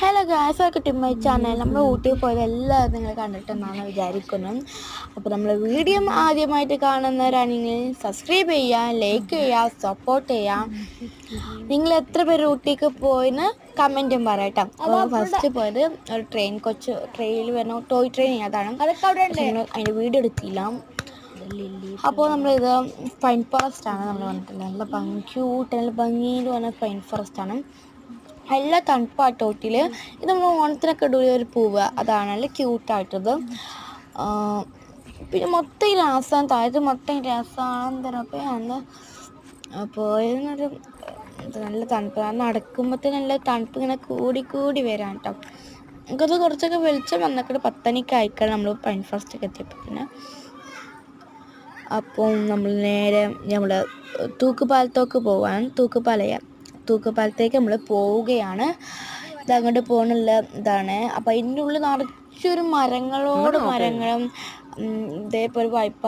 Hello Gauss ഒക്കെ ടിമ്മൈ channel നമ്മൾ ഊട്ടിയിൽ പോയത് എല്ലാവരും നിങ്ങൾ കണ്ടിട്ടുണ്ടെന്നാണ് വിചാരിക്കുന്നു. അപ്പോൾ നമ്മൾ വീഡിയോ ആദ്യമായിട്ട് കാണുന്നവരാണെങ്കിൽ സബ്സ്ക്രൈബ് ചെയ്യാം ലൈക്ക് ചെയ്യാം സപ്പോർട്ട് ചെയ്യാം. നിങ്ങൾ എത്ര പേര് ഊട്ടിക്ക് പോയിന്ന് കമന്റും പറയട്ടോ അപ്പോൾ ഫസ്റ്റ് പോയത് ഒരു ട്രെയിൻ കൊച്ച് ട്രെയിനിൽ വരുന്ന ടോയ് ട്രെയിൻ അതാണ്. അതിന്റെ വീഡിയോ എടുത്തില്ല. അപ്പോൾ നമ്മളിത് ഫൈൻ ഫോറസ്റ്റ് ആണ് നമ്മൾ വന്നിട്ടുള്ളത്. നല്ല ഭംഗി ക്യൂട്ട് നല്ല ഭംഗിയിൽ വന്ന ഫൈൻ ഫോറസ്റ്റ് ആണ്. നല്ല തണുപ്പായിട്ട് ഊട്ടിയിൽ ഇത് നമ്മൾ ഓണത്തിനൊക്കെ ഇടൂല ഒരു പൂവ്. അതാണ് നല്ല ക്യൂട്ടായിട്ടത്. പിന്നെ മൊത്തം രാസമാണ് താഴത്ത് മൊത്തം ഗ്രാസാന്തരം അപ്പോൾ അന്ന് പോയതെന്നൊരു നല്ല തണുപ്പ്. ആ തന്നെ നല്ല തണുപ്പ് ഇങ്ങനെ കൂടി കൂടി വരാൻ കേട്ടോ നമുക്കത് കുറച്ചൊക്കെ വെളിച്ചം വന്നൊക്കെ പത്തനിക്ക് ആയിക്കാണ് നമ്മൾ പൈൻ ഫോറസ്റ്റൊക്കെ എത്തിയപ്പോൾ പിന്നെ. അപ്പം നമ്മൾ നേരെ നമ്മൾ തൂക്കുപാലത്തോക്ക് പോവാൻ തൂക്കുപാലയ. തൂക്കുപാലത്തേക്ക് നമ്മൾ പോവുകയാണ്. ഇത് അങ്ങോട്ട് പോകാനുള്ള ഇതാണ്. അപ്പം അതിന്റെ ഉള്ളിൽ നിറച്ചൊരു മരങ്ങളോട് മരങ്ങളും ഇതേപോലെ വായ്പ